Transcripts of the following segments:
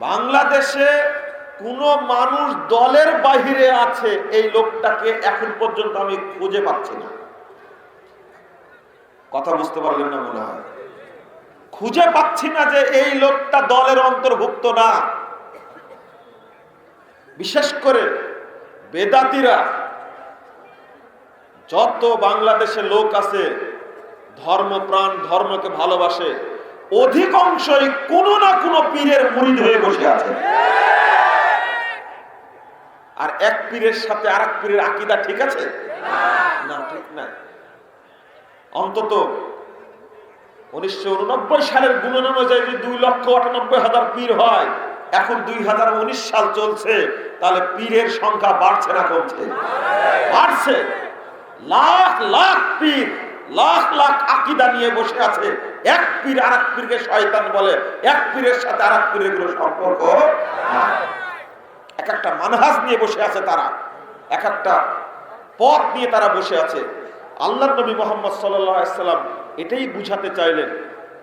বাংলাদেশে কোন মানুষ দলের বাহিরে আছে, এই লোকটাকে এখন পর্যন্ত আমি খুঁজে পাচ্ছি না। কথা বুঝতে পারলেন না মনে হয়? খুঁজে পাচ্ছি না যে এই লোকটা দলের অন্তর্ভুক্ত না। বিশেষ করে বেদাতিরা, যত বাংলাদেশে লোক আছে ধর্মপ্রাণ ধর্মকে ভালোবাসে অধিকাংশই কোনো না কোনো পীরের মুরিদ হয়ে বসে আছে। আর এক পীরের সাথে আর এক পীরের আকিদা ঠিক আছে? না, ঠিক না। অন্তত উনিশশো উননব্বই সালের গুণন অনুযায়ী যদি দুই লক্ষ আটানব্বই হাজার পীর হয়, এখন দুই হাজার উনিশ সাল চলছে, তাহলে পীরের সংখ্যা বাড়ছে না কমছে? বাড়ছে। লাখ লাখ পীর লাখ লাখ আকিদা নিয়ে বসে আছে। এক পীর আর এক পীরকে শয়তান বলে। এক পীরের সাথে আর এক পীরের কোনো সম্পর্ক। এক একটা মানহাজ নিয়ে বসে আছে তারা। এক একটা পথ নিয়ে তারা বসে আছে। আল্লাহ নবী মোহাম্মদ সাল্লাম এটাই বুঝাতে চাইলেন।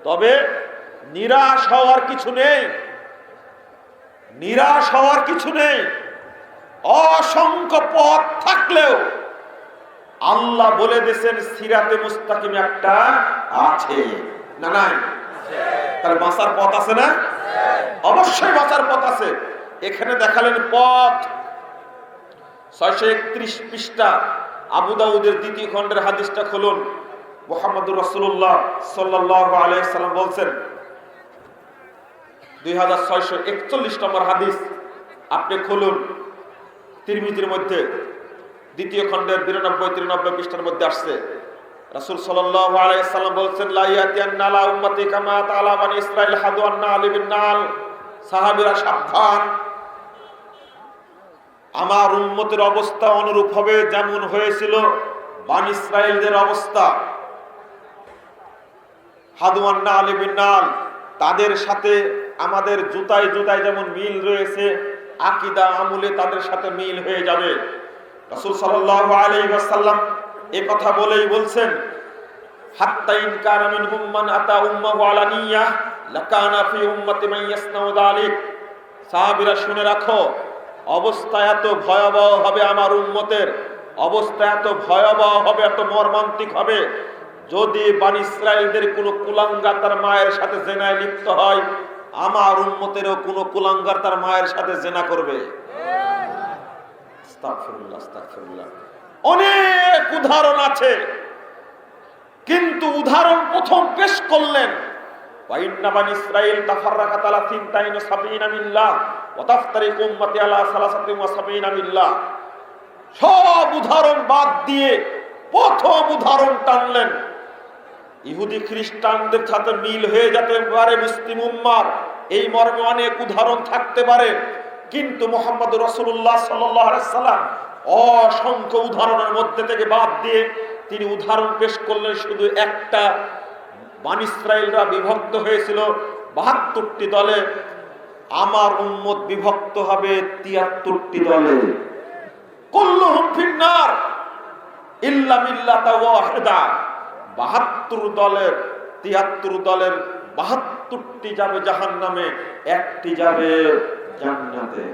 তবে নিরাশ হওয়ার কিছু নেই। নিরাশ হওয়ার কিছু নেই। অসংখ্য পথ থাকলেও আল্লাহ বলে দিয়েছেন, সিরাতে মুস্তাকিম একটা আছে। না, নাই? তাহলে বাঁচার পথ আছে না? অবশ্যই বাঁচার পথ আছে। এখানে দেখালেন পথ। ছয়শো একত্রিশ পৃষ্ঠা। আবু দাউদের দ্বিতীয় খণ্ডের হাদিসটা খুলুন। মোহাম্মদুর রসুল্লাহ সাল্লাহ আলাইসাল্লাম বলছেন, দুই হাজার ছয়শো একচল্লিশ নম্বর হাদিস। আপনি খুলুন। তিরমিজির মধ্যে। দ্বিতীয় খণ্ডের বিরানব্বই, তিরানব্বই পৃষ্ঠার মধ্যে আসছে। রাসূল সাল্লাম বলছেন সাহাবীরা সাবধান। আমার উম্মতের অবস্থা অনুরূপ হবে যেমন হয়েছিল বান ইসরাইলদের অবস্থা। হাদু আন্না আলী বিন নাল, তাদের সাথে আমাদের জুতায় জুতায় যেমন মিল রয়েছে, আকিদা আমুলে তাদের সাথে মিল হয়ে যাবে। রাসূল সাল্লাল্লাহু আলাইহি ওয়াসাল্লাম এই কথা বলেই বলছেন, হাত্তা ইন কানা মিনহুম মান আতা উম্মাহু আলানিয়াহ লাকানা ফি উম্মতি মান ইয়াসনাউ যালিক। সাহাবীরা শুনে রাখো, অবস্থা এত ভয়াবহ হবে আমার উম্মতের, অবস্থা এত ভয়াবহ হবে, এত মর্মান্তিক হবে, যদি বানি ইসরায়েলদের কোনো কুলাঙ্গার তার মায়ের সাথে জেনায় লিপ্ত হয়, আমার উম্মতেরও কোনো কুলাঙ্গার তার মায়ের সাথে জেনা করবে। অনেক উদাহরণ আছে। কিন্তু উদাহরণ প্রথম পেশ করলেন। ইসরাইল সাবিনা মিল্লাহ সাবিনা মিল্লাহ। সব উদাহরণ বাদ দিয়ে প্রথম উদাহরণ টানলেন। ইহুদি খ্রিস্টানদের সাথে মিল হয়ে যেতে পারে মুসলিম উম্মার। এই মর্মে অনেক উদাহরণ থাকতে পারে। কিন্তু মোহাম্মদ রসুল্লাহ সাল্লাম অসংখ্য উদাহরণের মধ্যে থেকে বাদ দিয়ে তিনি উদাহরণ পেশ করলেন শুধু একটা। বান ইসরায়েলরা বিভক্ত হয়েছিল বাহাত্তরটি দলে। আমার উম্মত বিভক্ত হবে তিয়াত্তরটি দলে। কুল্লুহুম ইল্লা দলের, তিয়াত্তর দলের বাহাত্তরটি যাবে জাহান নামে একটি যাবে জান্নাতে।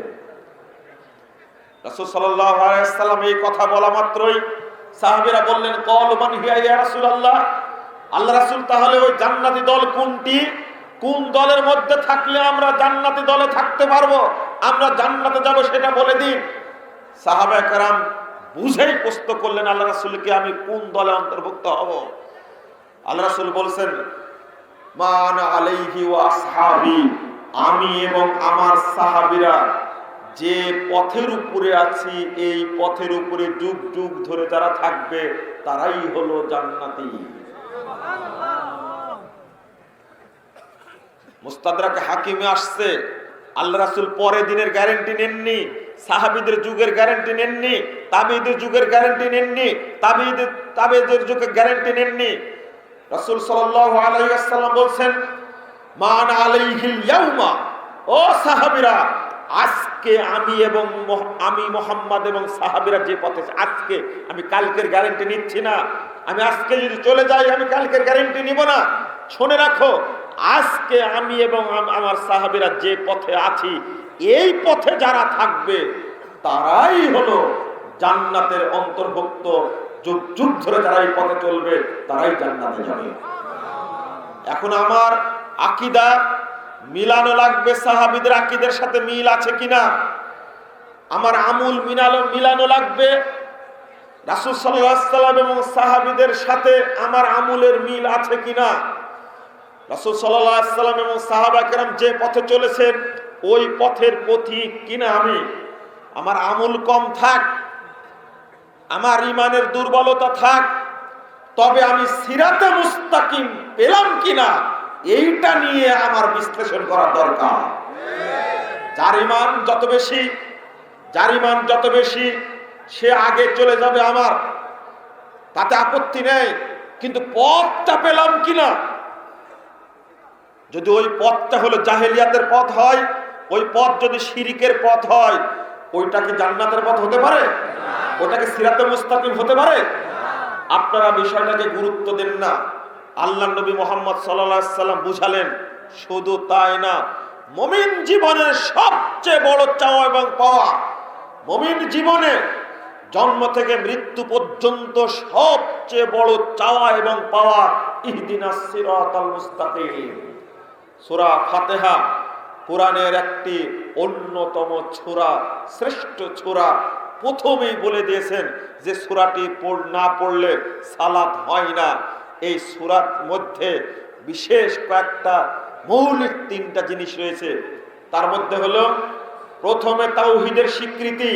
রাসূল সাল্লাল্লাহু আলাইহি সাল্লাম এই কথা বলা মাত্রই সাহাবীরা বললেন, কল মান হিয়া ইয়া রাসূলুল্লাহ? আল্লাহ রাসূল, তাহলে ওই জান্নাতি দল কোনটি? কোন দলের মধ্যে থাকলে আমরা জান্নাতি দলে থাকতে পারব? আমরা জান্নাতে যাব সেটা বলে দিন। সাহাবা একরাম বুঝেই প্রশ্ন করলেন, আল্লাহ রাসূলকে আমি কোন দলে অন্তর্ভুক্ত হব? আল্লাহ রাসূল বলছেন মান আলাইহি ওয়া আসহাবি। আমি এবং আমার সাহাবীরা যে পথের উপরে আছি, এই পথের উপরে যুগ যুগ ধরে যারা থাকবে, তারাই হলো জান্নাতি। মুস্তাদরাক হাকিমে আসছে। আল্লাহ রাসূল পরে দিনের গ্যারান্টি নেননি। সাহাবীদের যুগের গ্যারান্টি নেননি। তাবিদের যুগের গ্যারান্টি নেননি। তাবিদের তাবিদের যুগের গ্যারান্টি নেননি। রাসূল আলাইহি ওয়াসাল্লাম বলছেন মান আলাইহিল ইয়াউমা। ও আজকে আমি এবং আমি মোহাম্মদ এবং সাহাবীরা যে পথে আজকে আমি কালকের গ্যারান্টি নিচ্ছি না। আমি আজকে যদি চলে যাই, আমি কালকের গ্যারান্টি নিব না। শুনে রাখো, আজকে আমি এবং আমার সাহাবিরা যে পথে আছি, এই পথে যারা থাকবে, তারাই হলো জান্নাতের অন্তর্ভুক্ত। যুগ যুগ ধরে যারা এই পথে চলবে, তারাই জান্নাতে যাবে। এখন আমার আকিদা মিলানো লাগবে, সাহাবিদের আকিদের সাথে মিল আছে কিনা? আমার আমুল মিলানো মিলানো লাগবে। রাসুল সাল্লাম এবং সাহাবিদের সাথে আমার আমুলের মিল আছে কিনা? রাসুল সাল্লাম এবং সাহাবা কেরাম যে পথে চলেছেন, ওই পথের পথিক কিনা আমি? আমার আমুল কম থাক, আমার ইমানের দুর্বলতা থাক, তবে আমি সিরাতে মুস্তাকিম পেলাম কিনা? এইটা নিয়ে আমার বিশ্লেষণ করা দরকার। যার ইমান যত বেশি, যার ইমান যত বেশি, সে আগে চলে যাবে আমার। তাতে আপত্তি নেই, কিন্তু পথটা পেলাম কিনা? যদি ওই পথটা হলো জাহেলিয়াতের পথ হয়, ওই পথ যদি শিরিকের পথ হয়, ওইটা কি জান্নাতের পথ হতে পারে? ওটাকে সিরাতে মুস্তাকিম হতে পারে? আপনারা বিষয়টাকে গুরুত্ব দেন না। আল্লাহ নবী মোহাম্মদ সাল্লাম বুঝালেন, শুধু তাই না, মমিন জীবনের সবচেয়ে বড় চাওয়া এবং পাওয়া, মমিন জীবনে জন্ম থেকে মৃত্যু পর্যন্ত সবচেয়ে বড় চাওয়া এবং পাওয়া ইহদিনা সিরাতাল মুস্তাকিম। সূরা ফাতিহা কোরআনের একটি অন্যতম ছোরা, শ্রেষ্ঠ ছোরা। প্রথমেই বলে দিয়েছেন যে সূরাটি না পড়লে সালাত হয় না। এই সূরার মধ্যে বিশেষ কয়েকটা মৌলিক তিনটা জিনিস রয়েছে। তার মধ্যে হলো, প্রথমে তাওহিদের স্বীকৃতি,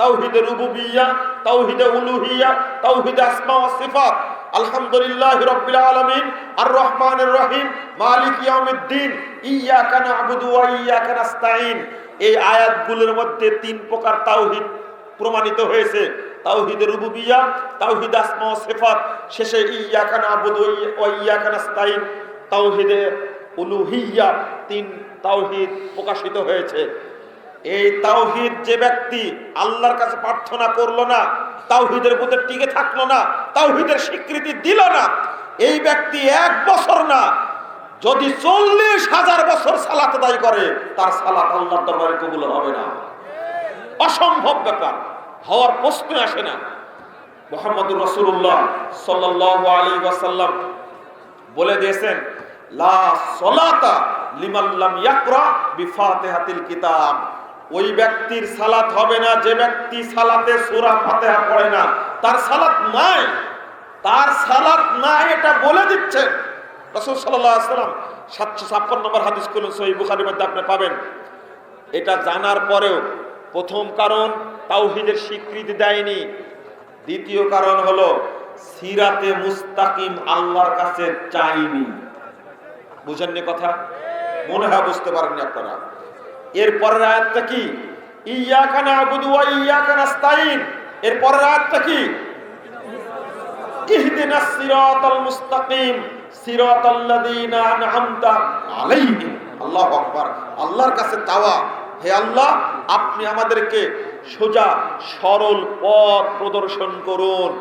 তাওহিদের রুবুবিয়্যা তাওহিদে উলুহিয়্যা তাওহিদে আসমা সিফাত। আলহামদুলিল্লাহ রাব্বিল আলামিন আর রহমানির রহিম, মালিক ইয়াউমিদ্দিন, ইয়্যাকা না'বুদু ওয়া ইয়্যাকা নাস্তাঈন। এই আয়াতগুলোর মধ্যে তিন প্রকার তাওহিদ প্রমাণিত হয়েছে। তাওহিদের রুবুবিয়্যা তাওহিদ আসমা সিফাত, শেষে ইয়্যাকা না'বুদু ওয়া ইয়্যাকা নাস্তাঈন তাওহিদে উলুহিয়্যা তিন তাওহিদ প্রকাশিত হয়েছে। এই তাওহিদ যে ব্যক্তি আল্লাহর কাছে প্রার্থনা করল না, তাওহিদের মধ্যে টিকে থাকল না, তাওহিদের স্বীকৃতি দিল না, এই ব্যক্তি এক বছর না, যদি চল্লিশ হাজার বছর সালাত আদায় করে, তার সালাত আল্লাহর দরবারে কবুল হবে না। অসম্ভব ব্যাপার। হওয়ার প্রশ্ন আসে না। মোহাম্মদুর রসুল্লাহ সাল্লাহ আলী ওয়াসাল্লাম বলে দিয়েছেন, লা ইয়াকরা কিতাব। ওই ব্যক্তির সালাত হবে না, যে ব্যক্তি সালাতে পড়ে না। তার সালাত নাই। তার সালাত নাই এটা বলে দিচ্ছেন রাসূল সাল্লাল্লাহু আলাইহি সাল্লাম 756 নম্বর আপনি পাবেন। এটা জানার পরেও প্রথম কারণ তাওহীদের স্বীকৃতি দেয়নি। দ্বিতীয় কারণ হলো, সিরাতে মুস্তাকিম আল্লাহর কাছে চাইনি। বুঝেননি কথা? মনে হয় বুঝতে পারেননি আপনারা। এর পরের আয়াতটা কি? ইয়াকা নাবুদু ওয়া ইয়াকা নাস্তাইন এর পরের আয়াতটা কি? ইহদিনাস সিরাতাল মুস্তাকিম। সিরাতাল্লাযীনা আন'আমতা আলাইহিম। আল্লাহু আকবার। আল্লাহর কাছে চাওয়া। হে আল্লাহ, আপনি আমাদেরকে সোজা, সরল পথ প্রদর্শন করুন।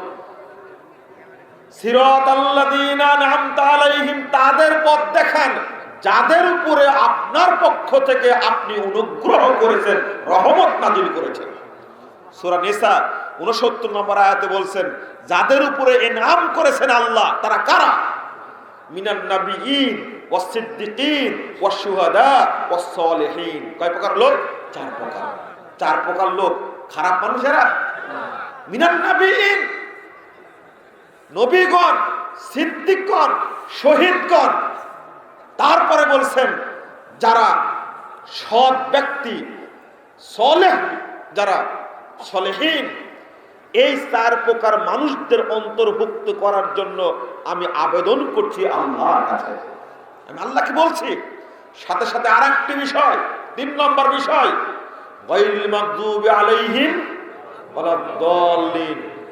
তাদের পথ দেখান, যাদের উপরে আপনার পক্ষ থেকে আপনি অনুগ্রহ করেছেন, রহমত নাজিল করেছেন। সূরা নিসা 69 নম্বর আয়াতে বলছেন, যাদের উপরে এ নাম করেছেন আল্লাহ, তারা কারা? মিনান নাবিয়িন কয় প্রকার লোক? চার প্রকার। চার প্রকার লোক। খারাপ নাবিয়িন। নবীগণ তারপরে বলছেন, যারা সৎ ব্যক্তি, সলেহ, যারা সলেহীন, এই চার প্রকার মানুষদের অন্তর্ভুক্ত করার জন্য আমি আবেদন করছি আল্লাহর কাছে। আমি আল্লাহকে বলছি, সাথে সাথে আর একটি বিষয়, তিন নম্বর বিষয়।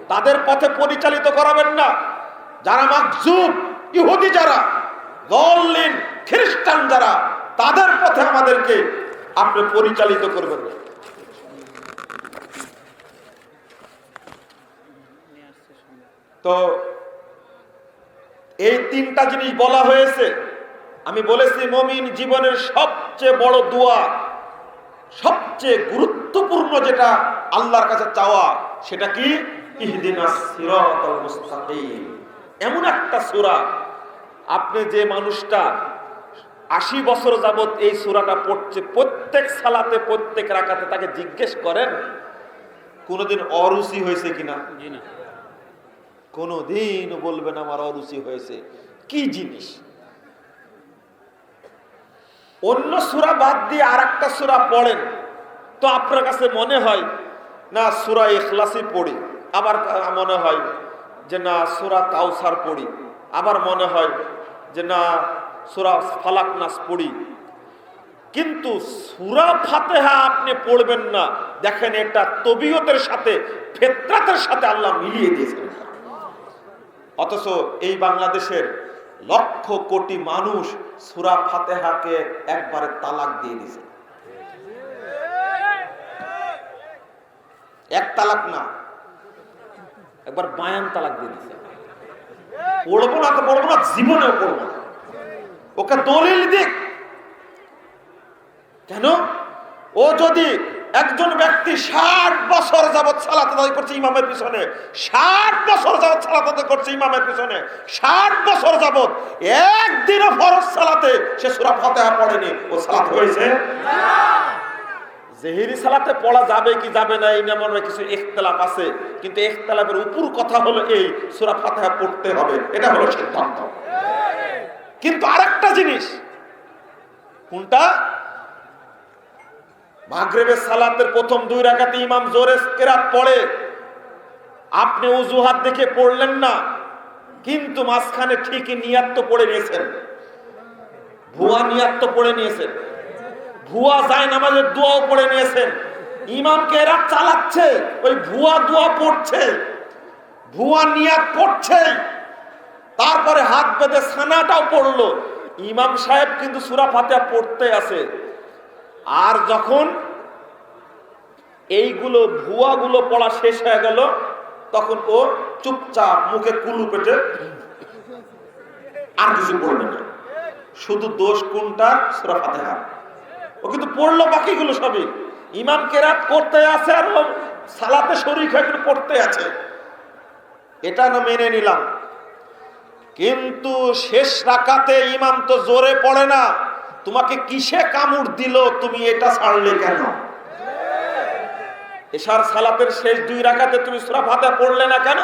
তাদের পথে পরিচালিত করাবেন না যারা মাকজুব ইহুদি যারা দলিন খ্রিস্টান যারা, তাদের পথে আমাদেরকে আপনি পরিচালিত করবেন না। তো, এই তিনটা জিনিস বলা হয়েছে আমি বলেছি মমিন জীবনের সবচেয়ে বড় দোয়া সবচেয়ে গুরুত্বপূর্ণ যেটা আল্লাহর কাছে চাওয়া সেটা কি? এমন একটা সূরা আপনি যে মানুষটা আশি বছর যাবত এই সূরাটা পড়ছে প্রত্যেক সালাতে প্রত্যেক রাকাতে তাকে জিজ্ঞেস করেন কোনোদিন অরুচি হয়েছে কিনা? কোনোদিন বলবেন আমার অরুচি হয়েছে। কি জিনিস? অন্য সুরা বাদ দিয়ে আর একটা সুরা পড়েন, তো আপনার কাছে মনে হয়, না, সুরা এখলাসি পড়ি। আবার মনে হয় যে, না, সুরা কাউসার পড়ি। আবার মনে হয় যে, না, সুরা ফালাক নাস পড়ি। কিন্তু সুরা ফাতেহা আপনি পড়বেন না। দেখেন, এটা তবিয়তের সাথে, ফেতরাতের সাথে আল্লাহ মিলিয়ে দিয়েছেন। অথচ এই বাংলাদেশের লক্ষ কোটি মানুষ সুরা ফাতেহাকে একবারে তালাক দিয়ে দিছে এক তালাক না, একবার বায়ান তালাক দিয়ে দিছে পড়ব না তো পড়ব না, জীবনেও পড়ব না। ওকে দলিল দিক। কেন? ও যদি একজন ব্যক্তি ষাট বছর যাবৎ সালাত আদায় করছে ইমামের পিছনে। ষাট বছর যাবৎ সালাত করছে ইমামের পিছনে। ষাট বছর যাবৎ একদিনও ফরজ সালাতে সে সুরা ফাতেহা পড়েনি। ও সালাত হয়েছে? জেহেরি সালাতে পড়া যাবে কি যাবে না, এই নিয়ে মনে কিছু ইখতলাফ আছে। কিন্তু ইখতলাফের উপর কথা হলো এই, সুরা ফাতেহা পড়তে হবে। এটা হলো সিদ্ধান্ত। কিন্তু আরেকটা জিনিস, কোনটা? মাগরেবের সালাতের প্রথম দুই রাখাতে ইমাম জোরে কেরাত পড়ে। আপনি অজুহাত দেখে পড়লেন না, কিন্তু মাঝখানে ঠিকই নিয়াত তো পড়ে নিয়েছেন। ভুয়া নিয়াত তো পড়ে নিয়েছেন। ভুয়া যায় নামাজের দোয়াও পড়ে নিয়েছেন। ইমামকে এরা চালাচ্ছে, ওই ভুয়া দোয়া পড়ছে, ভুয়া নিয়াত পড়ছে। তারপরে হাত বেঁধে সানাটাও পড়ল। ইমাম সাহেব কিন্তু সুরা ফাতেহা পড়তে আছে আর যখন এইগুলো ভুয়াগুলো পড়া শেষ হয়ে গেল, তখন ও চুপচাপ মুখে কুলু পেটে আর কিছু পড়বে না। শুধু দোষ কোনটা? সুরা ফাতেহা। ও কিন্তু পড়ল, বাকিগুলো সবই। ইমাম কেরাত করতে আছে আর সালাতে শরীর কিন্তু পড়তে আছে। এটা না মেনে নিলাম। কিন্তু শেষ রাকাতে ইমাম তো জোরে পড়ে না। তোমাকে কিসে কামড় দিল তুমি এটা ছাড়লে কেন? এশার সালাতের শেষ দুই রাকাতে তুমি সূরা ফাতিহা পড়লে না কেন?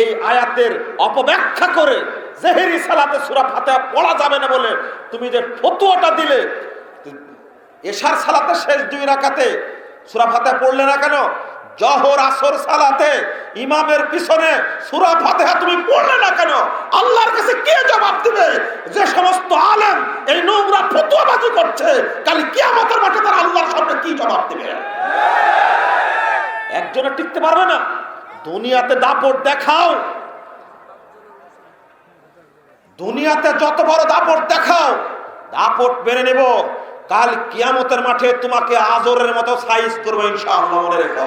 এই আয়াতের করে জেহেরি সালাতে পড়া যাবে না বলে তুমি যে ফতোয়াটা দিলে, এশার সালাতের শেষ দুই রাকাতে সূরা ফাতিহা পড়লে না কেন? জহর আসর সালাতে ইমামের পিছনে সুরা ফাতেহা তুমি পড়লে না কেন? আল্লাহর কাছে কে জবাব দিবে? যে সমস্ত আলেম এই নোংরা ফতুয়াবাজি করছে, কাল কিয়ামতের মাঠে তার আল্লাহর সামনে কি জবাব দিবে? একজনে টিকতে পারবে না। দুনিয়াতে দাপট দেখাও। দুনিয়াতে যত বড় দাপট দেখাও, দাপট মেনে নেব। কাল কিয়ামতের মাঠে তোমাকে আজরের মতো সাইজ করব, ইনশাআল্লাহ, মনে রেখো।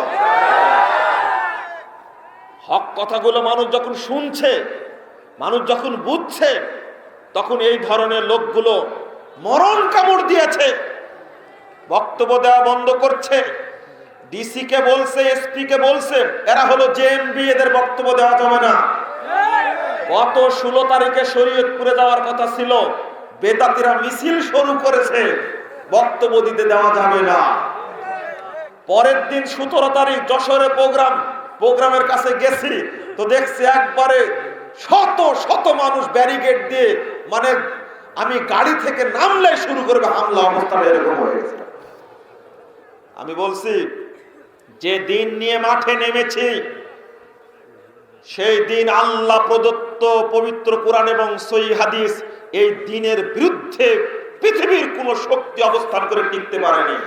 হক কথাগুলো মানুষ যখন শুনছে, মানুষ যখন বুঝছে, তখন এই ধরনের লোকগুলো মরণ কামড় দিয়েছে, বক্তব্য দেওয়া বন্ধ করছে ডিসি কে বলছে এসপি কে বলছে, এরা হলো জেএমবি এদের বক্তব্য দেওয়া যাবে না। গত ষোলো তারিখে শরীয়তপুরে যাওয়ার কথা ছিল, বেদাতিরা মিছিল শুরু করেছে। বক্তব্য দিতে দেওয়া যাবে না। পরের দিন সতেরো তারিখ যশোরে প্রোগ্রাম, প্রোগ্রামের কাছে গেছি। তো দেখছি একবারে শত শত মানুষ ব্যারিকেড দিয়ে মানে আমি গাড়ি থেকে নামলে শুরু করবে হামলা অবস্থাটা এরকম হয়ে গেছে। আমি বলছি, যে দিন নিয়ে মাঠে নেমেছি, সেই দিন আল্লাহ প্রদত্ত পবিত্র কোরআন এবং সই হাদিস এই দিনের বিরুদ্ধে পৃথিবীর কোন শক্তি অবস্থান করে টিকতে পারেনি।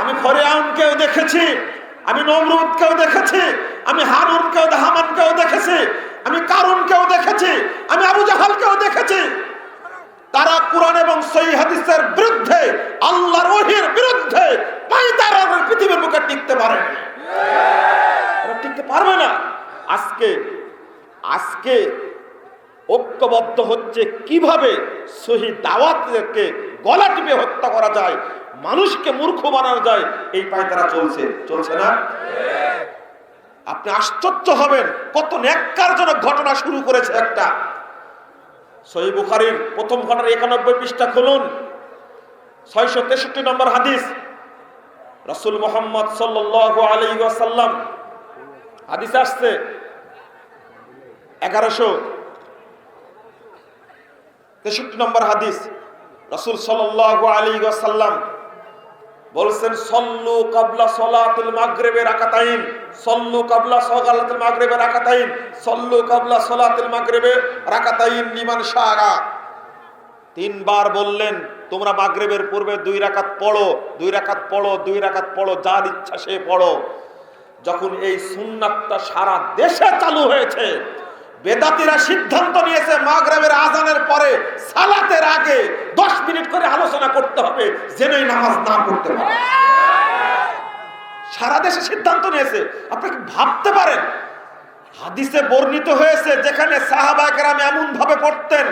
আমি ফরেআউনকেও দেখেছি, আমি নমরুদকেও দেখেছি, আমি হারুনকেও, হামানকেও দেখেছি, আমি কারুনকেও দেখেছি, আমি আবু জাহালকেও দেখেছি। তারা কোরআন এবং সহি বিরুদ্ধে, আল্লাহর ওহির বিরুদ্ধে পৃথিবীর মুখে টিকতে পারে টিকতে পারবে না। আজকে আজকে ঐক্যবদ্ধ হচ্ছে কীভাবে শহীদ দাওয়াতকে গলা টিপে হত্যা করা যায়, মানুষকে মূর্খ বানানো যায়, এই পায়তারা চলছে। চলছে না? আপনি আশ্চর্য হবেন কত ন্যাক্কারজনক ঘটনা শুরু করেছে একটা। সহি বুখারির প্রথম ঘটনা একানব্বই পৃষ্ঠা খুলুন। ছয়শো তেষট্টি নম্বর হাদিস। রসুল মোহাম্মদ সাল্লাহ আলী ওয়াসাল্লাম, হাদিস আসছে, এগারোশো তেষট্টি নম্বর হাদিস। রসুল আলী ওয়াসাল্লাম বলছেন, সল্লু কাবলা সলাতুল মাগরেবের রাকাতাইন, সল্লু কাবলা সলাতুল মাগরেবের রাকাতাইন, সল্লু কাবলা সলাতুল মাগরিবে রাকাতাইন নিমান শাহা তিনবার বললেন, তোমরা মাগরেবের পূর্বে দুই রাকাত পড়ো, দুই রাকাত পড়ো, দুই রাকাত পড়ো, যার ইচ্ছা সে পড়ো। যখন এই সুন্নাতটা সারা দেশে চালু হয়েছে বেদাতিরা সিদ্ধান্ত নিয়েছে, মাগরিবের আজানের পরে সালাতের আগে দশ মিনিট করে আলোচনা করতে হবে, জেনেই নামাজ না পড়তে পারে। সারা দেশে সিদ্ধান্ত নিয়েছে। আপনাকে ভাবতে পারেন? হাদিসে বর্ণিত হয়েছে, যেখানে সাহাবা একরাম এমন ভাবে পড়তেন,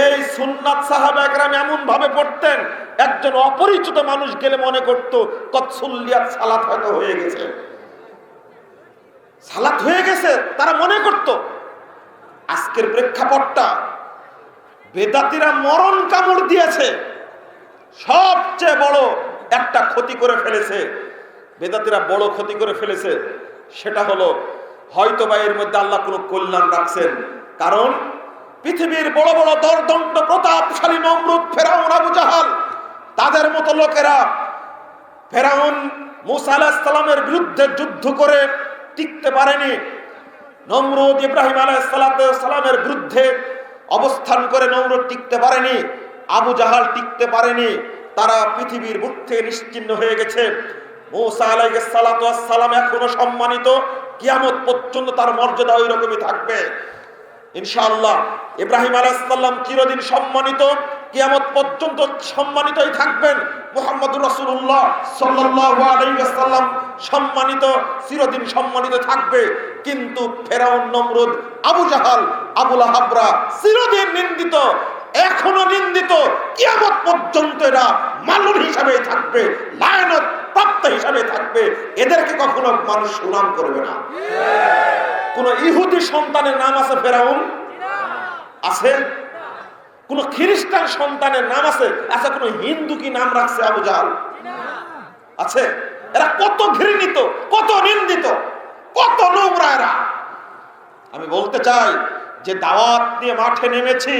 এই সুন্নাত সাহাবা একরাম এমন ভাবে পড়তেন, একজন অপরিচিত মানুষ গেলে মনে করত কৎসুল্লিয়াত সালাত হয়তো হয়ে গেছে। সালাত হয়ে গেছে, তারা মনে করত আজকের প্রেক্ষাপটটা বেদাতিরা মরণ কামড় দিয়েছে। সবচেয়ে বড় একটা ক্ষতি করে ফেলেছে। বেদাতিরা বড় ক্ষতি করে ফেলেছে। সেটা হলো, হয়তো বা এর মধ্যে আল্লাহ কোনো কল্যাণ রাখছেন। কারণ পৃথিবীর বড় বড় দরদণ্ড প্রতাপশালী নমরুদ, ফেরাউন, আবু জাহাল, তাদের মতো লোকেরা ফেরাউন মুসা আলাহিসাল্লামের বিরুদ্ধে যুদ্ধ করে টিকতে পারেনি। নমরুদ ইব্রাহিম আলাইসালামের বিরুদ্ধে অবস্থান করে নমরুদ টিকতে পারেনি, আবু জাহাল টিকতে পারেনি, তারা পৃথিবীর বুক থেকে নিশ্চিন্ন হয়ে গেছে। এখনও সম্মানিত, কিয়ামত পর্যন্ত তার মর্যাদা ওই রকমই থাকবে। ইনশাআল্লাহ, ইব্রাহিম আলাইসাল্লাম চিরদিন সম্মানিত, কিয়ামত পর্যন্ত সম্মানিতই থাকবেন। মোহাম্মদ রসুল্লাহ সাল্লাম সম্মানিত, চিরদিন সম্মানিত থাকবে। কিন্তু ফেরাউন নমরুদ, আবু জাহাল আবুল হাবরা চিরদিন নিন্দিত, এখনও নিন্দিত, কিয়ামত পর্যন্ত এরা মালুন হিসাবে থাকবে, লায়নত প্রাপ্ত হিসাবে থাকবে, এদেরকে কখনো মানুষ সুনাম করবে না। কোন ইহুদি সন্তানের নাম আছে ফেরাউন? আছে? কোন খ্রিস্টান সন্তানের নাম আছে? আচ্ছা কোন হিন্দু কি নাম রাখছে আবু জাহাল? আছে? এরা কত ঘৃণিত, কত নিন্দিত। কত নোংরা এরা আমি বলতে চাই, যে দাওয়াত নিয়ে মাঠে নেমেছি,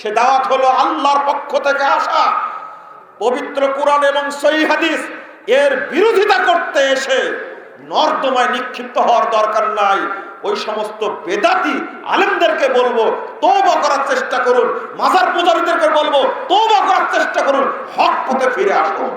সে দাওয়াত হলো আল্লাহর পক্ষ থেকে আসা। পবিত্র কোরআন এবং সহি হাদিস এর বিরোধিতা করতে এসে নর্দমায় নিক্ষিপ্ত হওয়ার দরকার নাই। ওই সমস্ত বেদাতি আলেমদেরকে বলব তৌবা করার চেষ্টা করুন। মাজার পূজারীদেরকে বলব তৌবা করার চেষ্টা করুন। হক পথে ফিরে আসুন।